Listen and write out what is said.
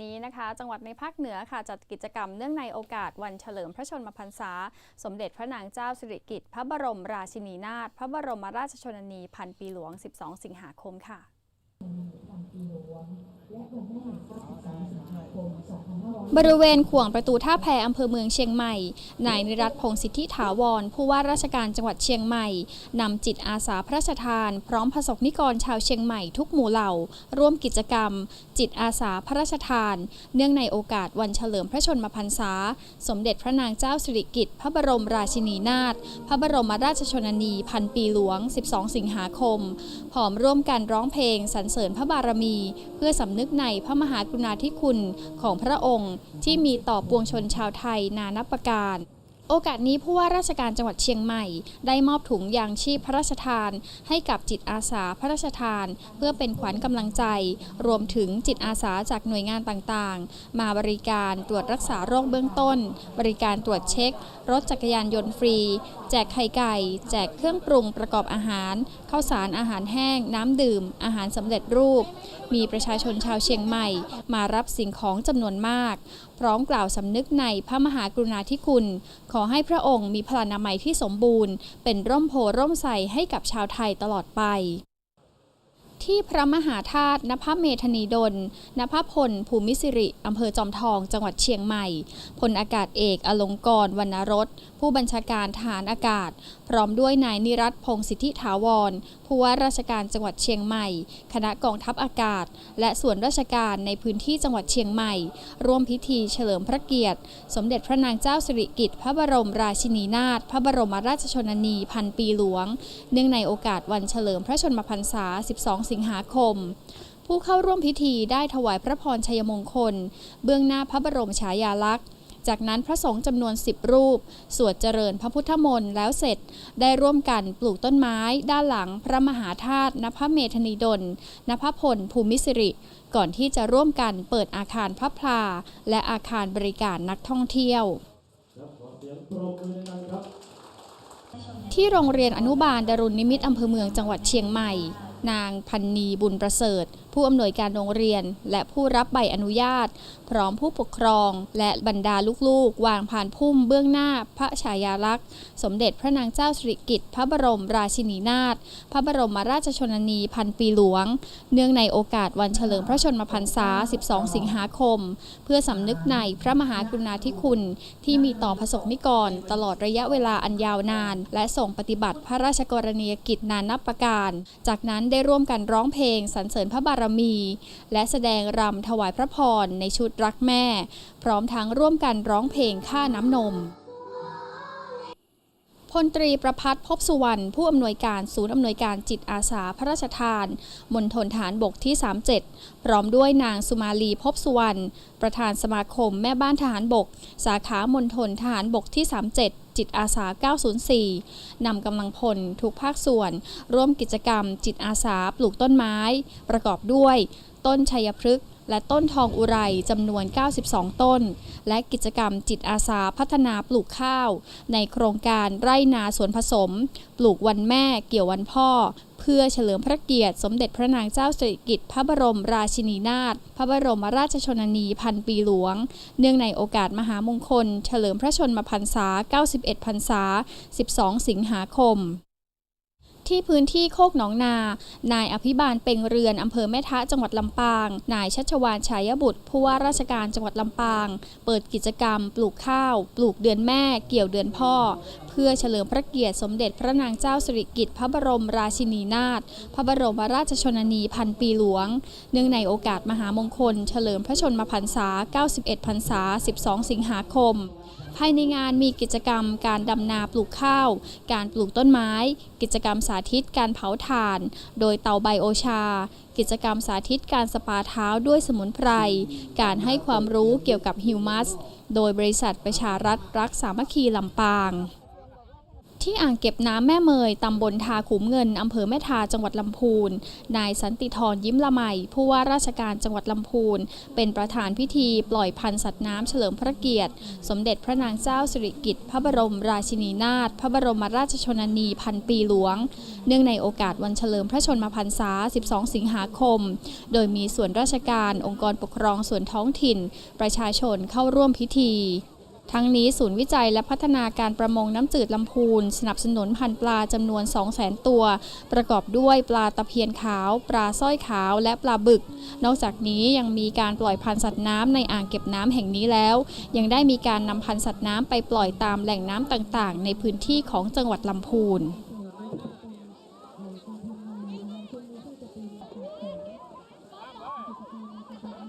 นี้นะคะจังหวัดในภาคเหนือค่ะจัดกิจกรรมเนื่องในโอกาสวันเฉลิมพระชนมพรรษา สมเด็จพระนางเจ้าสิริกิติ์พระบรมราชินีนาถพระบรมราชชนนีพันปีหลวง 12 สิงหาคมค่ะ บริเวณขวงประตูท่าแพอำเภอเมืองเชียงใหม่ นายนิรัตพงศิทธิถาวร ผู้ว่าราชการจังหวัดเชียงใหม่ นำจิตอาสาพระราชทาน พร้อมผสกนิกรชาวเชียงใหม่ทุกหมู่เหล่า ร่วมกิจกรรม จิตอาสาพระราชทาน เนื่องในโอกาสวันเฉลิมพระชนมพรรษา สมเด็จพระนางเจ้าสิริกิติ์พระบรมราชินีนาถพระบรมราชชนนีพันปีหลวง 12 สิงหาคม พร้อมร่วมกันร้องเพลงสรรเสริญพระบารมีเพื่อสำนึกในพระมหากรุณาธิคุณของพระองค์ที่มีต่อปวงชนชาวไทยนานับประการ โอกาสนี้ผู้ว่าราชการจังหวัดเชียงใหม่ ได้มอบถุงยางชีพพระราชทาน ให้กับจิตอาสาพระราชทาน เพื่อเป็นขวัญกำลังใจ รวมถึงจิตอาสาจากหน่วยงานต่างๆ มาบริการตรวจรักษาโรคเบื้องต้น บริการตรวจเช็ค รถจักรยานยนต์ฟรี แจกไข่ไก่ แจกเครื่องปรุงประกอบอาหารข้าวสารอาหารแห้ง น้ำดื่ม อาหารสำเร็จรูป มีประชาชนชาวเชียงใหม่ มารับสิ่งของจำนวนมาก พร้อมกล่าวสำนึกในพระมหากรุณาธิคุณของอให้พระองค์มีพลานามัยที่สมบูรณ์ เป็นร่มโพร่มใสให้กับชาวไทยตลอดไป ที่พระมหาธาตุนภเมธนีดลนภพล ภูมิสิริ อำเภอจอมทอง จังหวัดเชียงใหม่ พลอากาศเอกอลงกรวรรณรส ผู้บัญชาการทหารอากาศ พร้อมด้วยนายนิรัตพงศิทธิถาวร ผู้ว่าราชการจังหวัดเชียงใหม่ คณะกองทัพอากาศ และส่วนราชการในพื้นที่จังหวัดเชียงใหม่ ร่วมพิธีเฉลิมพระเกียรติ สมเด็จพระนางเจ้าสิริกิติ์พระบรมราชินีนาถ พระบรมราชชนนีพันปีหลวง เนื่องในโอกาสวันเฉลิมพระชนมพรรษา 12สิงหาคม ผู้เข้าร่วมพิธีได้ถวายพระพรชัยมงคล เบื้องหน้าพระบรมฉายาลักษณ์จากนั้นพระสงฆ์จำนวน 10 รูป สวดเจริญพระพุทธมนต์แล้วเสร็จได้ร่วมกันปลูกต้นไม้ ด้านหลังพระมหาธาตุนภเมธนีดลนภพล ภูมิสิริ ก่อนที่จะร่วมกันเปิดอาคารพระพลา และอาคารบริการนักท่องเที่ยวที่โรงเรียนอนุบาลดารุณนิมิตรอำเภอเมืองจังหวัดเชียงใหม่ นางพันนีบุญประเสริฐ ผู้อำนวยการโรงเรียน และผู้รับใบอนุญาต พร้อมผู้ปกครอง และบรรดาลูกๆ วางผ่านพุ่มเบื้องหน้า พระฉายาลักษณ์ สมเด็จพระนางเจ้าสิริกิติ์พระบรมราชินีนาถพระบรมราชชนนีพันปีหลวง เนื่องในโอกาสวันเฉลิมพระชนมพรรษา 12 สิงหาคม เพื่อสำนึกในพระมหากรุณาธิคุณที่มีต่อพระสงฆ์นิกร ตลอดระยะเวลาอันยาวนาน และส่งปฏิบัติพระราชกรณียกิจนานนับประการ จากนั้นได้ร่วมกันร้องเพลงสรรเสริญพระบารมี และแสดงรำถวายพระพรในชุดรักแม่ พร้อมทั้งร่วมกันร้องเพลงค่าน้ำนมพลตรีประพัฒน์พบสุวรรณผู้อำนวยการศูนย์อำนวยการจิตอาสาพระราชทานมณฑลฐานบกที่ 37 พร้อมด้วยนางสุมาลีพบสุวรรณประธานสมาคมแม่บ้านทหารบก สาขามณฑลทหารบกที่ 37 จิตอาสา 904 นำกำลังพลทุกภาคส่วน ร่วมกิจกรรม จิตอาสาปลูกต้นไม้ ประกอบด้วย ต้นชัยพฤกษ์และต้นทองอุไรจำนวน 92 ต้น และกิจกรรมจิตอาสาพัฒนาปลูกข้าว ในโครงการไร่นาสวนผสม ปลูกวันแม่เกี่ยววันพ่อ เพื่อเฉลิมพระเกียรติสมเด็จพระนางเจ้าสิริกิติ์พระบรมราชินีนาถพระบรมราชชนนีพันปีหลวง เนื่องในโอกาสมหามงคล เฉลิมพระชนมพรรษา 91 พรรษา 12 สิงหาคมที่พื้นที่โคกหนองนา นายอภิบาลเปงเรือนอำเภอแม่ทะจังหวัดลำปาง นายชัชวานชัยบุตร ผู้ว่าราชการจังหวัดลำปาง เปิดกิจกรรม ปลูกข้าว ปลูกเดือนแม่ เกี่ยวเดือนพ่อ เพื่อเฉลิมพระเกียรติสมเด็จพระนางเจ้าสิริกิติ์พระบรมราชินีนาถพระบรมราชชนนีพันปีหลวง เนื่องในโอกาสมหามงคล เฉลิมพระชนมพรรษา 91 พรรษา 12 สิงหาคมภายในงานมีกิจกรรมการดำนาปลูกข้าว การปลูกต้นไม้ กิจกรรมสาธิตการเผาถ่าน โดยเตาไบโอชา กิจกรรมสาธิตการสปาเท้าด้วยสมุนไพร การให้ความรู้เกี่ยวกับฮิวมัส โดยบริษัทประชารัฐรักสามัคคีลำปาง ที่อ่างเก็บน้ำแม่เมยตำบลทาขุมเงินอำเภอแม่ทาจังหวัดลำพูน นายสันติธรยิ้มละไมผู้ว่าราชการจังหวัดลำพูน เป็นประธานพิธีปล่อยพันธุ์สัตว์น้ำเฉลิมพระเกียรติ สมเด็จพระนางเจ้าสิริกิติ์พระบรมราชินีนาถพระบรมราชชนนีพันปีหลวง เนื่องในโอกาสวันเฉลิมพระชนมพรรษา 12 สิงหาคม โดยมีส่วนราชการองค์กรปกครองส่วนท้องถิ่น ประชาชนเข้าร่วมพิธี ทั้งนี้ศูนย์วิจัยและพัฒนาการประมงน้ำจืดลำพูน สนับสนุนพันธุ์ปลาจำนวน 200,000 ตัว ประกอบด้วยปลาตะเพียนขาว ปลาสร้อยขาว และปลาบึก นอกจากนี้ยังมีการปล่อยพันธุ์สัตว์น้ำในอ่างเก็บน้ำแห่งนี้แล้ว ยังได้มีการนำพันธุ์สัตว์น้ำไปปล่อยตามแหล่งน้ำต่างๆ ในพื้นที่ของจังหวัดลำพูน